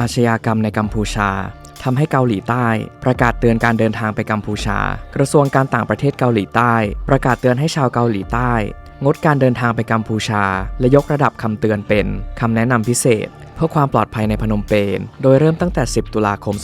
อาชญากรรมในกัมพูชาทำให้เกาหลีใต้ ประกาศเตือนการเดินทางไปกัมพูชา กระทรวงการต่างประเทศเกาหลีใต้ ประกาศเตือนให้ชาวเกาหลีใต้ งดการเดินทางไปกัมพูชา และยกระดับคำเตือนเป็นคำแนะนำพิเศษ เพื่อความปลอดภัยในพนมเปญ โดยเริ่มตั้งแต่ 10 ตุลาคม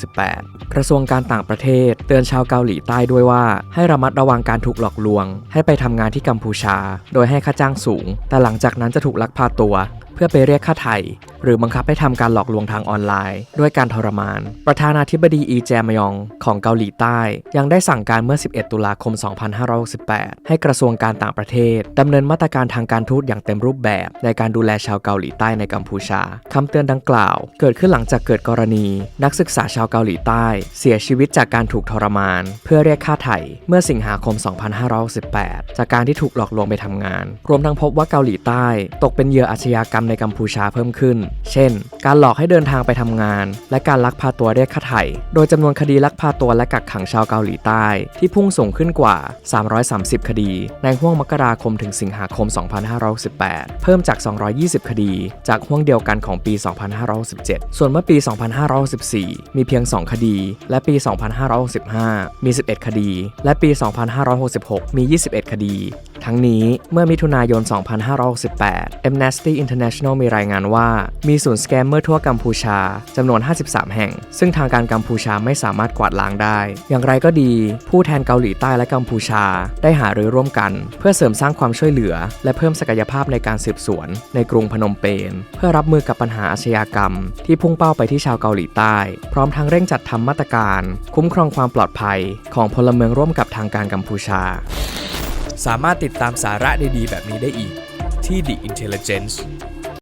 2568 กระทรวงการต่างประเทศ เตือนชาวเกาหลีใต้ด้วยว่า ให้ระมัดระวังการถูกหลอกลวง ให้ไปทำงานที่กัมพูชา โดยให้ค่าจ้างสูง แต่หลังจากนั้นจะถูกลักพาตัว เพื่อไปเรียกค่าไถ่หรือบังคับให้ทำการหลอกลวงทางออนไลน์ ด้วยการทรมาน ประธานาธิบดีอีแจมยองของเกาหลีใต้ ยังได้สั่งการเมื่อ 11 ตุลาคม 2568 ให้กระทรวงการต่างประเทศดำเนินมาตรการทางการทูตอย่างเต็มรูปแบบ ในการดูแลชาวเกาหลีใต้ในกัมพูชาคำเตือนดังกล่าว เกิดขึ้นหลังจากเกิดกรณี นักศึกษาชาวเกาหลีใต้ เสียชีวิตจากการถูกทรมาน เพื่อเรียกค่าไถ่เมื่อสิงหาคม 2518จากการที่ถูกหลอกลวงไปทำงาน รวมทั้งพบว่าเกาหลีใต้ ตกเป็นเหยื่ออาชญากรรมในกัมพูชาเพิ่มขึ้นเช่น การหลอกให้เดินทางไปทำงาน และการลักพาตัวเรียกค่าไถ่ โดยจำนวนคดีลักพาตัวและกักขังชาวเกาหลีใต้ ที่พุ่งสูงขึ้นกว่า 330 คดี ในห่วงมกราคมถึงสิงหาคม 2518เพิ่มจาก 220 คดี จากห่วงเดียวกันของปี 2517ส่วนเมื่อปี 2514มีเพียง 2 คดี และปี 2565 มี 11 คดี และปี 2566 มี 21 คดี ทั้งนี้เมื่อมิถุนายน 2568 Amnesty International มีรายงานว่ามีศูนย์สแกมเมอร์ทั่วกัมพูชาจำนวน 53 แห่ง ซึ่งทางการกัมพูชาไม่สามารถกวาดล้างได้ อย่างไรก็ดี ผู้แทนเกาหลีใต้และกัมพูชา ได้หารือร่วมกัน เพื่อเสริมสร้างความช่วยเหลือ และเพิ่มศักยภาพในการสืบสวน ในกรุงพนมเปญเพื่อรับมือกับปัญหาอาชญากรรม ที่พุ่งเป้าไปที่ชาวเกาหลีใต้ พร้อมทั้งเร่งจัดทำมาตรการ คุ้มครองความปลอดภัย ของพลเมืองร่วมกับทางการกัมพูชา สามารถติดตามสาระดีๆแบบนี้ได้อีกที่ The Intelligence